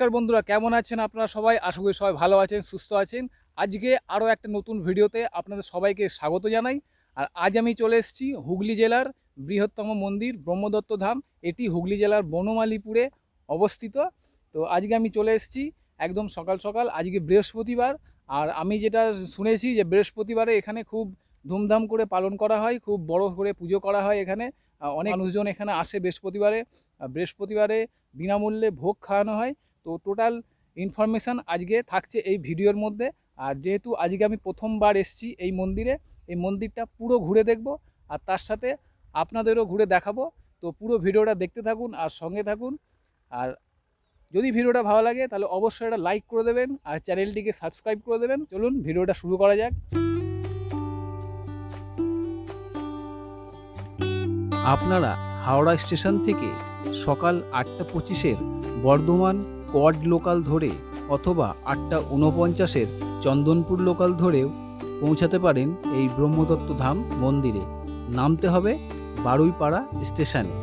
নমস্কার বন্ধুরা, কেমন আছেন আপনারা সবাই? আশা করি সবাই ভালো আছেন, সুস্থ আছেন। আজকে আরও একটা নতুন ভিডিওতে আপনাদের সবাইকে স্বাগত জানাই। আর আজ আমি চলে এসেছি হুগলি জেলার বৃহত্তম মন্দির, ব্রহ্মদত্ত ধাম। এটি হুগলি জেলার বনমালীপুরে অবস্থিত। তো আজকে আমি চলে এসেছি একদম সকাল সকাল, আজকে বৃহস্পতিবার। আর আমি যেটা শুনেছি যে বৃহস্পতিবারে এখানে খুব ধুমধাম করে পালন করা হয়, খুব বড় করে পুজো করা হয় এখানে। অনেক মানুষজন এখানে আসে বৃহস্পতিবারে। বৃহস্পতিবারে বিনামূল্যে ভোগ খাওয়ানো হয়। তো টোটাল ইনফরমেশান আজকে থাকছে এই ভিডিওর মধ্যে। আর যেহেতু আজকে আমি প্রথমবার এসেছি এই মন্দিরে, এই মন্দিরটা পুরো ঘুরে দেখব আর তার সাথে আপনাদেরও ঘুরে দেখাবো। তো পুরো ভিডিওটা দেখতে থাকুন আর সঙ্গে থাকুন। আর যদি ভিডিওটা ভালো লাগে তাহলে অবশ্যই এটা লাইক করে দেবেন আর চ্যানেলটিকে সাবস্ক্রাইব করে দেবেন। চলুন ভিডিওটা শুরু করা যাক। আপনারা হাওড়া স্টেশন থেকে সকাল আটটা পঁচিশের বর্ধমান কড লোকাল ধরে অথবা আটটা ঊনপঞ্চাশের চন্দনপুর লোকাল ধরেও পৌঁছাতে পারেন এই ব্রহ্মদত্ত ধাম মন্দিরে। নামতে হবে বারুইপাড়া স্টেশনে।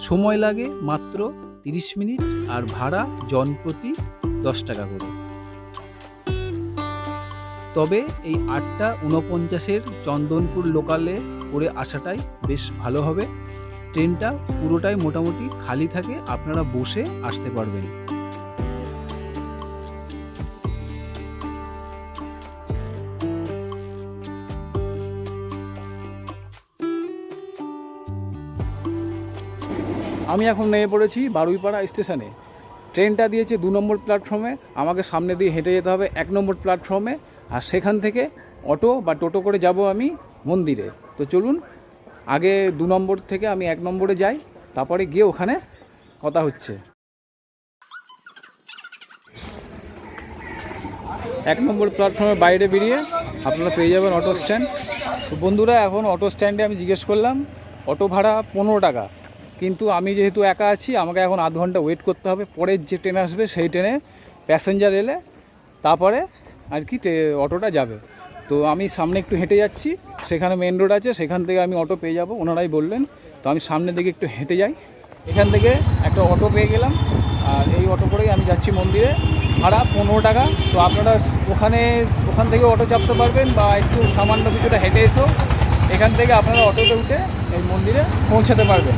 সময় লাগে মাত্র তিরিশ মিনিট আর ভাড়া জনপ্রতি দশ টাকা করে। তবে এই আটটা উনপঞ্চাশের চন্দনপুর লোকালে করে আসাটাই বেশ ভালো হবে। ট্রেনটা পুরোটাই মোটামুটি খালি থাকে, আপনারা বসে আসতে পারবেন। আমি এখন নেমে পড়েছি বারুইপাড়া স্টেশনে। ট্রেনটা দিয়েছে দু নম্বর প্ল্যাটফর্মে, আমাকে সামনে দিয়ে হেঁটে যেতে হবে এক নম্বর প্ল্যাটফর্মে, আর সেখান থেকে অটো বা টোটো করে যাব আমি মন্দিরে। তো চলুন আগে দু নম্বর থেকে আমি এক নম্বরে যাই, তারপরে গিয়ে ওখানে কথা হচ্ছে। এক নম্বর প্ল্যাটফর্মের বাইরে বেরিয়ে আপনারা পেয়ে যাবেন অটো স্ট্যান্ড তো বন্ধুরা, এখন অটো স্ট্যান্ডে আমি জিজ্ঞেস করলাম অটো ভাড়া পনেরো টাকা। কিন্তু আমি যেহেতু একা আছি, আমাকে এখন আধ ঘণ্টা ওয়েট করতে হবে। পরের যে ট্রেন আসবে, সেই ট্রেনে প্যাসেঞ্জার এলে তারপরে আর কি অটোটা যাবে। তো আমি সামনে একটু হেঁটে যাচ্ছি, সেখানে মেন রোড আছে, সেখান থেকে আমি অটো পেয়ে যাব, ওনারাই বললেন। তো আমি সামনের দিকে একটু হেঁটে যাই। এখান থেকে একটা অটো পেয়ে গেলাম, আর এই অটো করেই আমি যাচ্ছি মন্দিরে। ভাড়া পনেরো টাকা, তো আপনারা ওখানে, ওখান থেকে অটো চাপতে পারবেন বা একটু সামান্য কিছুটা হেঁটে এসেও এখান থেকে আপনারা অটোতে উঠে এই মন্দিরে পৌঁছাতে পারবেন।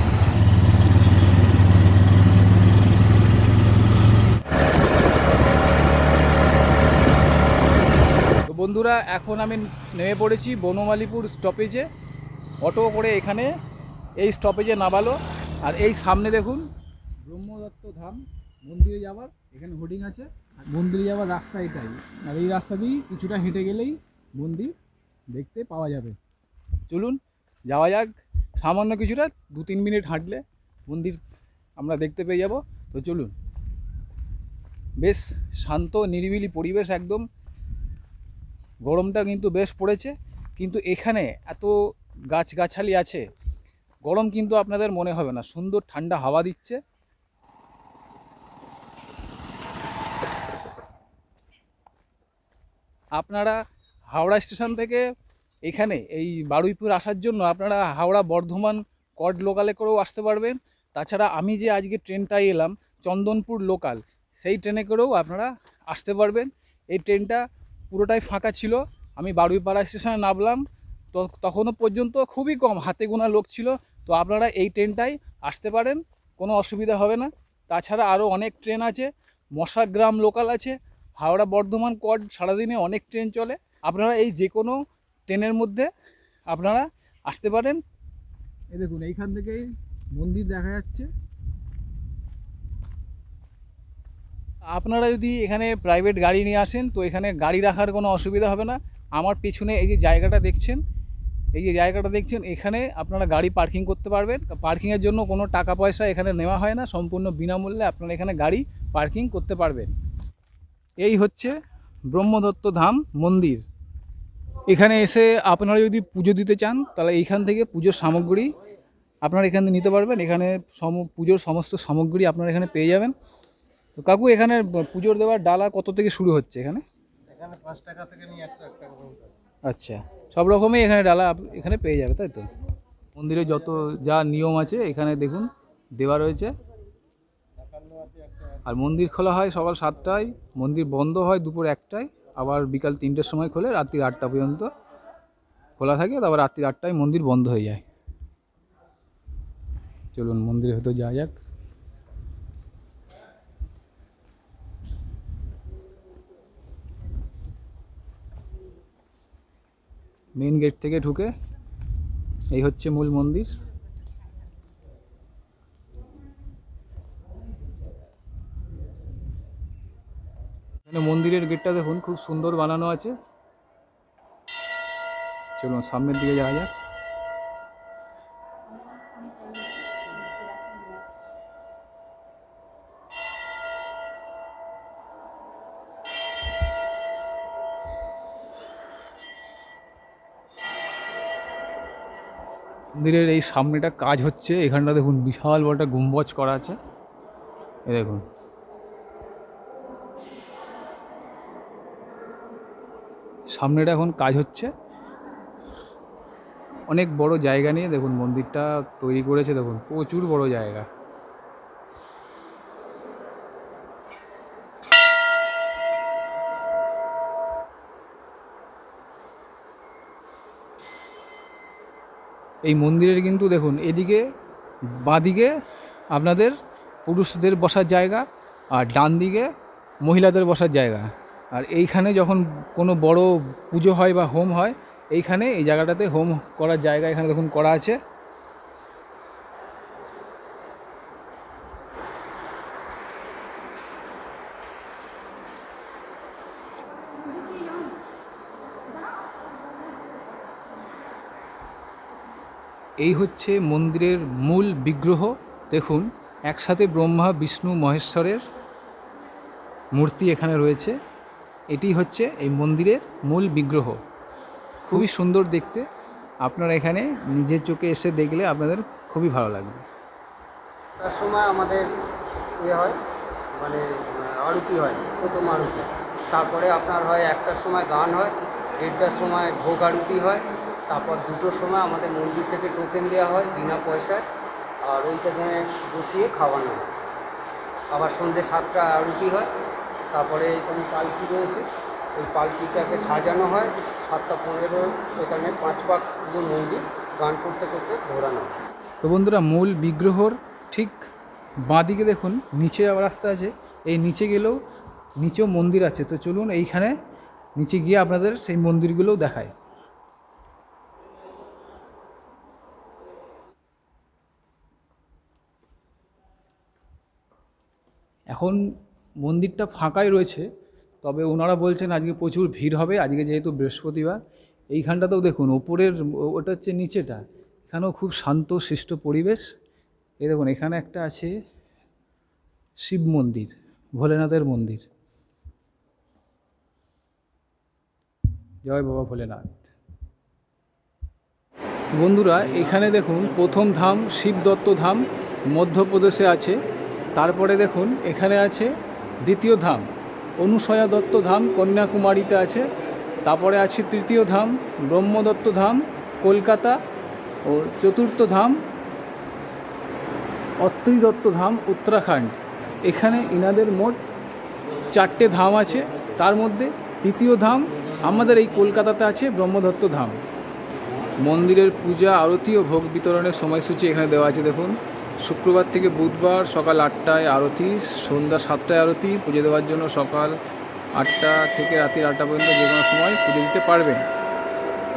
বন্ধুরা, এখন আমি নেমে পড়েছি বনমালীপুর স্টপেজে অটো করে এখানে এই স্টপেজে নামালো। আর এই সামনে দেখুন, ব্রহ্মদত্ত ধাম, মন্দিরে যাওয়ার, এখানে হোর্ডিং আছে। আর মন্দিরে যাওয়ার রাস্তা এটাই। আর এই রাস্তা দিয়েই কিছুটা হেঁটে গেলেই মন্দির দেখতে পাওয়া যাবে। চলুন, যাওয়া যাক। সামান্য কিছুটা, দু তিন মিনিট হাঁটলে মন্দির আমরা দেখতে পেয়ে যাব। তো চলুন। বেশ শান্ত, নিরিবিলি পরিবেশ একদম। গরমটা কিন্তু বেশ পড়েছে, কিন্তু এখানে এত গাছগাছালি আছে, গরম কিন্তু আপনাদের মনে হবে না, সুন্দর ঠান্ডা হাওয়া দিচ্ছে। আপনারা হাওড়া স্টেশন থেকে এখানে এই বারুইপুর আসার জন্য আপনারা হাওড়া বর্ধমান কড লোকালে করেও আসতে পারবেন। তাছাড়া আমি যে আজকে ট্রেনটায় এলাম, চন্দনপুর লোকাল, সেই ট্রেনে করেও আপনারা আসতে পারবেন। এই ট্রেনটা পুরোটাই ফাঁকা ছিল। আমি বারুইপাড়া স্টেশনে নামলাম। তো তখনও পর্যন্ত খুবই কম, হাতে গোনা লোক ছিল। তো আপনারা এই ট্রেনটাই আসতে পারেন, কোনো অসুবিধা হবে না। তাছাড়া আরও অনেক ট্রেন আছে, মশাগ্রাম লোকাল আছে, হাওড়া বর্ধমান কড সারাদিনে অনেক ট্রেন চলে। আপনারা এই যে কোনো ট্রেনের মধ্যে আপনারা আসতে পারেন। এই দেখুন, এইখান থেকেই মন্দির দেখা যাচ্ছে। আপনারা যদি এখানে প্রাইভেট গাড়ি নিয়ে আসেন, তো এখানে গাড়ি রাখার কোনো অসুবিধা হবে না। আমার পেছনে এই যে জায়গাটা দেখছেন, এই যে জায়গাটা দেখছেন, এখানে আপনারা গাড়ি পার্কিং করতে পারবেন। পার্কিংয়ের জন্য কোনো টাকা পয়সা এখানে নেওয়া হয় না, সম্পূর্ণ বিনামূল্যে আপনারা এখানে গাড়ি পার্কিং করতে পারবেন। এই হচ্ছে ব্রহ্মদত্ত ধাম মন্দির। এখানে এসে আপনারা যদি পুজো দিতে চান, তাহলে এইখান থেকে পুজোর সামগ্রী আপনারা এখান থেকে নিতে পারবেন। এখানে সম, পুজোর সমস্ত সামগ্রী আপনারা এখানে পেয়ে যাবেন। তো কাকু এখানে পুজোর দেওয়ার ডালা কত থেকে শুরু হচ্ছে এখানে? এখানে পাঁচ টাকা থেকে নিয়ে একশো এক টাকা আচ্ছা সব রকমই এখানে ডালা এখানে পেয়ে যাবে তাই তো? মন্দিরে যত যা নিয়ম আছে এখানে দেখুন দেওয়া রয়েছে। আর মন্দির খোলা হয় সকাল সাতটায় মন্দির বন্ধ হয় দুপুর একটায় আবার বিকাল তিনটের সময় খোলে রাত্রি আটটা পর্যন্ত খোলা থাকে তারপর রাত্রি আটটায় মন্দির বন্ধ হয়ে যায়। চলুন মন্দিরে হয়তো যাওয়া যাক। মেন গেট থেকে ঢুকে এই হচ্ছে মূল মন্দির। এখানে মন্দিরের গেটটা দেখুন, খুব সুন্দর বানানো আছে। চলুন সামনের দিকে যাওয়া যাক। মন্দিরের এই সামনেটা কাজ হচ্ছে। এখানটা দেখুন, বিশাল বড় একটা গম্বজ করা আছে। এ দেখুন। সামনেটা এখন কাজ হচ্ছে। অনেক বড় জায়গা নিয়ে দেখুন, মন্দিরটা তৈরি করেছে। দেখুন, প্রচুর বড় জায়গা। এই মন্দিরের কিন্তু দেখুন, এদিকে বাঁদিকে আপনাদের পুরুষদের বসার জায়গা আর ডান দিকে মহিলাদের বসার জায়গা। আর এইখানে যখন কোনো বড় পুজো হয় বা হোম হয়, এইখানে এই জায়গাটাতে হোম করার জায়গা এখানে দেখুন করা আছে। হচ্ছে মন্দিরের মূল বিগ্রহ। দেখুন, একসাথে ব্রহ্মা, বিষ্ণু, মহেশ্বরের মূর্তি এখানে রয়েছে। এটি হচ্ছে এই মন্দিরের মূল বিগ্রহ। খুবই সুন্দর দেখতে। আপনারা এখানে নিজের চোখে এসে দেখলে আপনাদের খুবই ভালো লাগবে। তার সময় আমাদের ইয়ে হয় মানে আরতি হয়, প্রথম আরতি। তারপরে আপনার হয় একটার সময় গান হয়, দেড়টার সময় ভোগ আরতি হয়। তারপর দুটোর সময় আমাদের মন্দির থেকে টোকেন দেওয়া হয় বিনা পয়সায়, আর ওইখানে বসিয়ে খাওয়ানো হয়। আবার সন্ধ্যে সাতটা আরতি হয়, তারপরে এখানে পালকি রয়েছে। ওই পালকিটাকে সাজানো হয়, সাতটা পনেরো, এখানে পাঁচ পাক মন্দির গান করতে করতে ঘোরানো হয়। তো বন্ধুরা, মূল বিগ্রহর ঠিক বাঁদিকে দেখুন, নিচে রাস্তা আছে, এই নিচে গেলেও নিচেও মন্দির আছে। তো চলুন এইখানে নিচে গিয়ে আপনাদের সেই মন্দিরগুলোও দেখায় এখন মন্দিরটা ফাঁকাই রয়েছে, তবে ওনারা বলছেন আজকে প্রচুর ভিড় হবে, আজকে যেহেতু বৃহস্পতিবার, এইখানটাতেও দেখুন, ওপরের ওটা হচ্ছে নিচেটা, এখানেও খুব শান্ত শিষ্ট পরিবেশ। এই দেখুন, এখানে একটা আছে শিব মন্দির, ভোলেনাথের মন্দির। জয় বাবা ভোলেনাথ। বন্ধুরা, এখানে দেখুন, প্রথম ধাম শিব দত্ত ধাম মধ্যপ্রদেশে আছে। তারপরে দেখুন, এখানে আছে দ্বিতীয় ধাম, অনুসয়া দত্ত ধাম, কন্যাকুমারীতে আছে, তারপরে আছে তৃতীয় ধাম, ব্রহ্মদত্ত ধাম, কলকাতা, ও চতুর্থ ধাম অত্রি দত্ত ধাম, উত্তরাখণ্ড। এখানে ইনাদের মোট চারটে ধাম আছে, তার মধ্যে তৃতীয় ধাম আমাদের এই কলকাতাতে আছে, ব্রহ্মদত্ত ধাম। মন্দিরের পূজা, আরতি ও ভোগ বিতরণের সময়সূচি এখানে দেওয়া আছে, দেখুন। শুক্রবার থেকে বুধবার সকাল আটটায় আরতি, সন্ধ্যা সাতটায় আরতি, পুজো দেওয়ার জন্য সকাল আটটা থেকে রাত্রি আটটা পর্যন্ত যে কোনো সময় পুজো দিতে পারবেন।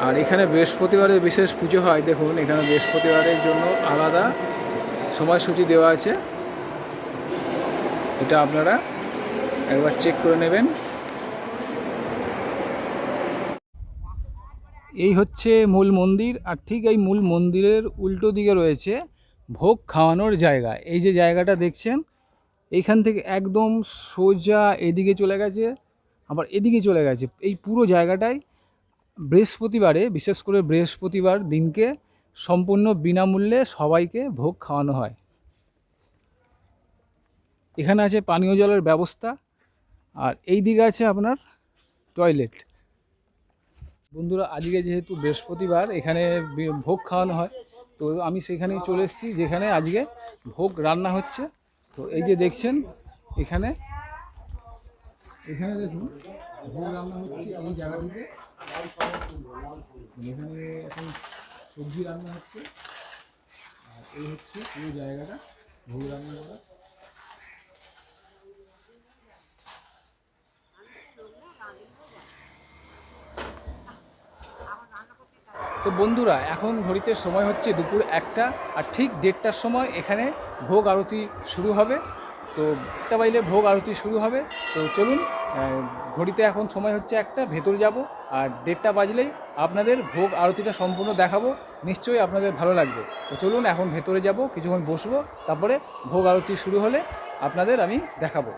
আর এখানে বৃহস্পতিবারে বিশেষ পুজো হয়, দেখুন, এখানে বৃহস্পতিবারের জন্য আলাদা সময়সূচি দেওয়া আছে। এটা আপনারা একবার চেক করে নেবেন। এই হচ্ছে মূল মন্দির, আর ঠিক এই মূল মন্দিরের উল্টো দিকে রয়েছে ভোগ খাওয়ানোর জায়গা। এই যে জায়গাটা দেখছেন, এইখান থেকে একদম সোজা এদিকে চলে গেছে, আবার এদিকে চলে গেছে। এই পুরো জায়গাটাই বৃহস্পতিবারে, বিশেষ করে বৃহস্পতিবার দিনকে সম্পূর্ণ বিনামূল্যে সবাইকে ভোগ খাওয়ানো হয়। এখানে আছে পানীয় জলের ব্যবস্থা, আর এই দিকে আছে আপনার টয়লেট। বন্ধুরা, আজকে যেহেতু বৃহস্পতিবার, এখানে ভোগ খাওয়ানো হয়। তো আমি সেখানেই চলে এসেছি, যেখানে আজকে ভোগ রান্না হচ্ছে। তো এই যে দেখছেন, এখানে এখানে দেখুন, ভোগ রান্না হচ্ছে এই জায়গাটিতে। এখানে এখন সবজি রান্না হচ্ছে। আর এই হচ্ছে পুরো জায়গাটা, ভোগ রান্না করা। তো বন্ধুরা, এখন ঘড়িতে সময় হচ্ছে দুপুর একটা, আর ঠিক দেড়টার সময় এখানে ভোগ আরতি শুরু হবে। তো একটা বাইলে ভোগ আরতি শুরু হবে। তো চলুন ঘড়িতে এখন সময় হচ্ছে একটা, ভেতরে যাব, আর দেড়টা বাজলেই আপনাদের ভোগ আরতিটা সম্পূর্ণ দেখাবো। নিশ্চয়ই আপনাদের ভালো লাগবে। তো চলুন, এখন ভেতরে যাব, কিছুক্ষণ বসবো, তারপরে ভোগ আরতি শুরু হলে আপনাদের আমি দেখাবো।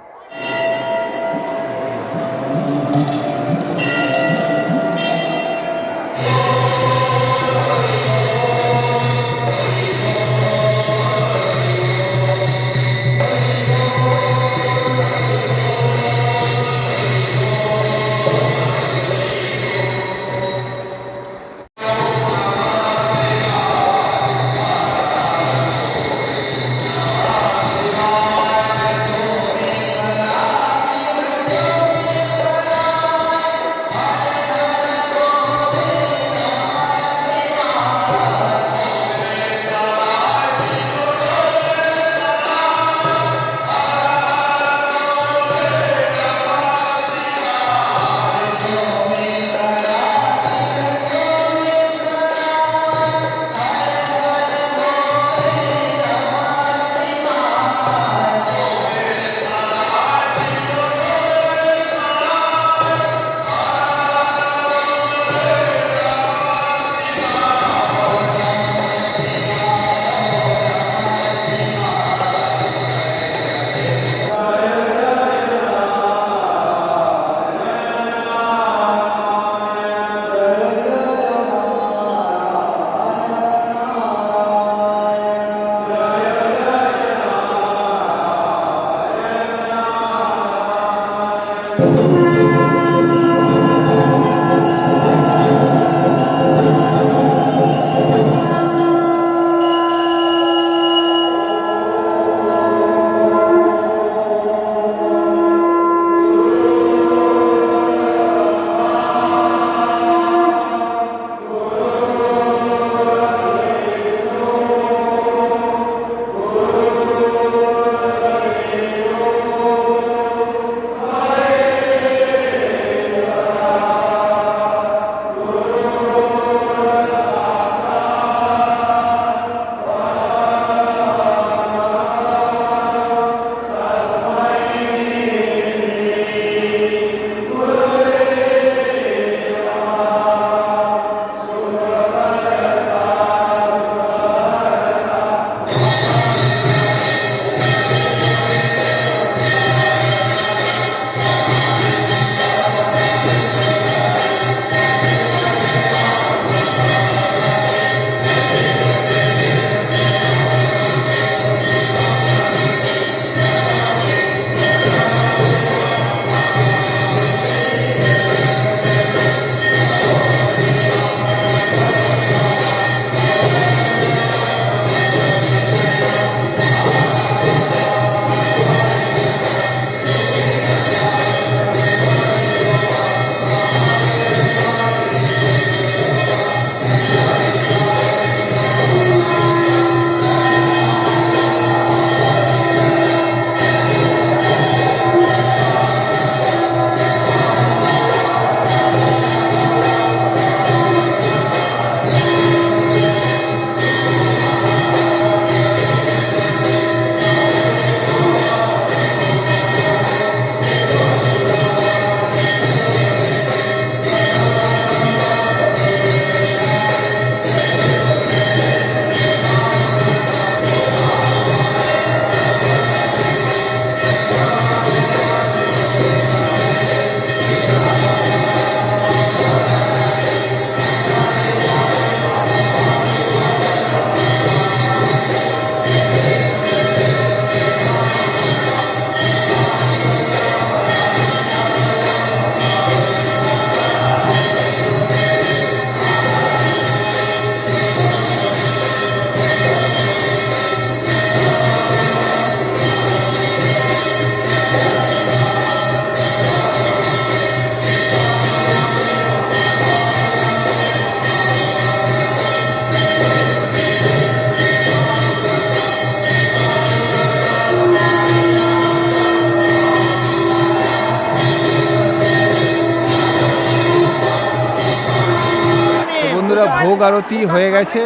আরতি হয়ে গেছে।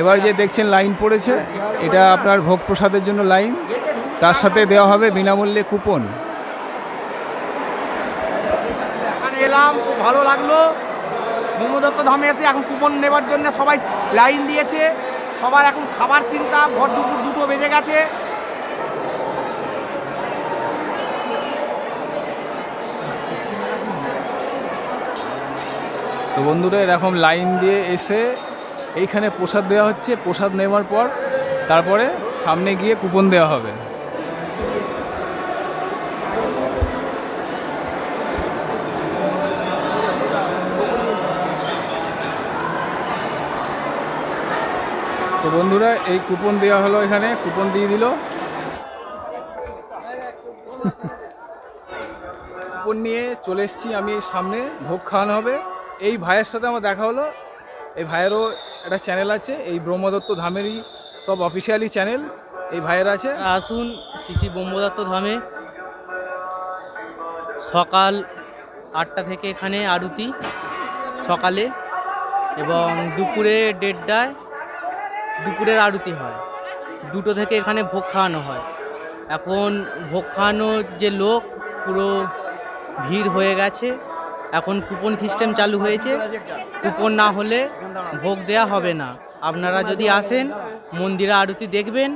এবার যে দেখছেন লাইন পড়েছে, এটা আপনার ভোগ প্রসাদের জন্য লাইন। তার সাথে দেওয়া হবে বিনামূল্যে কুপন। এলাম ভালো লাগল। ব্রহ্মদত্ত ধামে এসে এখন কুপন নেবার জন্য সবাই লাইন দিয়েছে। সবার এখন খাবার চিন্তা, ভর দুপুর দুটো বেজে গেছে। তো বন্ধুরা, এরকম লাইন দিয়ে এসে এইখানে প্রসাদ দেওয়া হচ্ছে। প্রসাদ নেওয়ার পর তারপরে সামনে গিয়ে কুপন দেওয়া হবে। তো বন্ধুরা, এই কুপন দেওয়া হলো এখানে। কুপন দিয়ে দিল। কুপন নিয়ে চলে এসেছি আমি সামনে। ভোগ খাওয়ানো হবে। এই ভাইয়ের সাথে আমার দেখা হলো। এই ভাইয়েরও একটা চ্যানেল আছে, এই ব্রহ্মদত্ত ধামেরই সব অফিসিয়ালি চ্যানেল এই ভাইয়ের আছে। আসুন, শ্রী ব্রহ্মদত্ত ধামে। সকাল আটটা থেকে এখানে আরতি সকালে এবং দুপুরে দেড়টায় দুপুরের আরতি হয়। দুটো থেকে এখানে ভোগ খাওয়ানো হয়। এখন ভোগ খাওয়ানোর যে লোক, পুরো ভিড় হয়ে গেছে। এখন কুপন সিস্টেম চালু হয়েছে। কুপন না হলে ভোগ দেয়া হবে না। আপনারা যদি আসেন, মন্দিরে আরতি দেখবেন,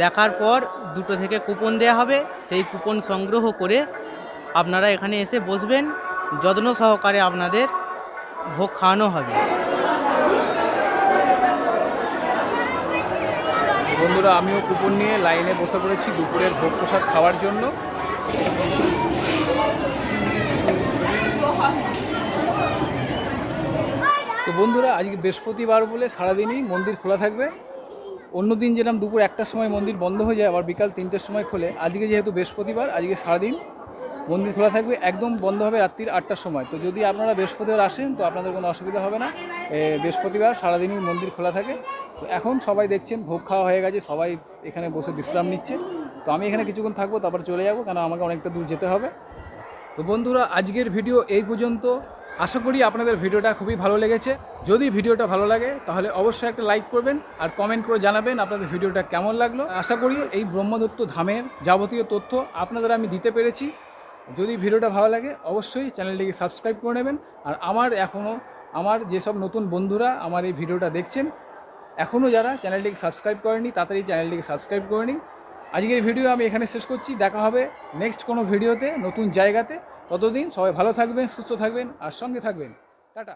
দেখার পর দুটো থেকে কুপন দেয়া হবে। সেই কুপন সংগ্রহ করে আপনারা এখানে এসে বসবেন। যত্ন সহকারে আপনাদের ভোগ খাওয়ানো হবে। বন্ধুরা, আমিও কুপন নিয়ে লাইনে বসে পড়েছি দুপুরের ভোগ প্রসাদ খাওয়ার জন্য। তো বন্ধুরা, আজকে বৃহস্পতিবার বলে সারাদিনই মন্দির খোলা থাকবে। অন্যদিন যেরকম দুপুর একটার সময় মন্দির বন্ধ হয়ে যায়, আবার বিকাল তিনটের সময় খোলে। আজকে যেহেতু বৃহস্পতিবার, আজকে সারাদিন মন্দির খোলা থাকবে, একদম বন্ধ হবে রাত্রির আটটার সময়। তো যদি আপনারা বৃহস্পতিবার আসেন, তো আপনাদের কোনো অসুবিধা হবে না। বৃহস্পতিবার সারাদিনই মন্দির খোলা থাকে। তো এখন সবাই দেখছেন, ভোগ খাওয়া হয়ে গেছে, সবাই এখানে বসে বিশ্রাম নিচ্ছে। তো আমি এখানে কিছুক্ষণ থাকব, তারপর চলে যাব, কেন আমাকে অনেকটা দূর যেতে হবে। তো বন্ধুরা, আজকের ভিডিও এই পর্যন্ত। আশা করি আপনাদের ভিডিওটা খুবই ভালো লেগেছে। যদি ভিডিওটা ভালো লাগে, তাহলে অবশ্যই একটা লাইক করবেন আর কমেন্ট করে জানাবেন আপনাদের ভিডিওটা কেমন লাগল। আশা করি এই ব্রহ্মদত্ত ধামের যাবতীয় তথ্য আপনাদের আমি দিতে পেরেছি। যদি ভিডিওটা ভালো লাগে, অবশ্যই চ্যানেলটিকে সাবস্ক্রাইব করে নেবেন। আর আমার এখনও আমার যেসব নতুন বন্ধুরা আমার এই ভিডিওটা দেখছেন এখনও যারা চ্যানেলটিকে সাবস্ক্রাইব করেনি তাড়াতাড়ি চ্যানেলটিকে সাবস্ক্রাইব করে নিন। আজকের ভিডিও আমি এখানে শেষ করছি। দেখা হবে নেক্সট কোনো ভিডিওতে নতুন জায়গাতে। ততদিন সবাই ভালো থাকবেন, সুস্থ থাকবেন, আর সঙ্গে থাকবেন। টাটা।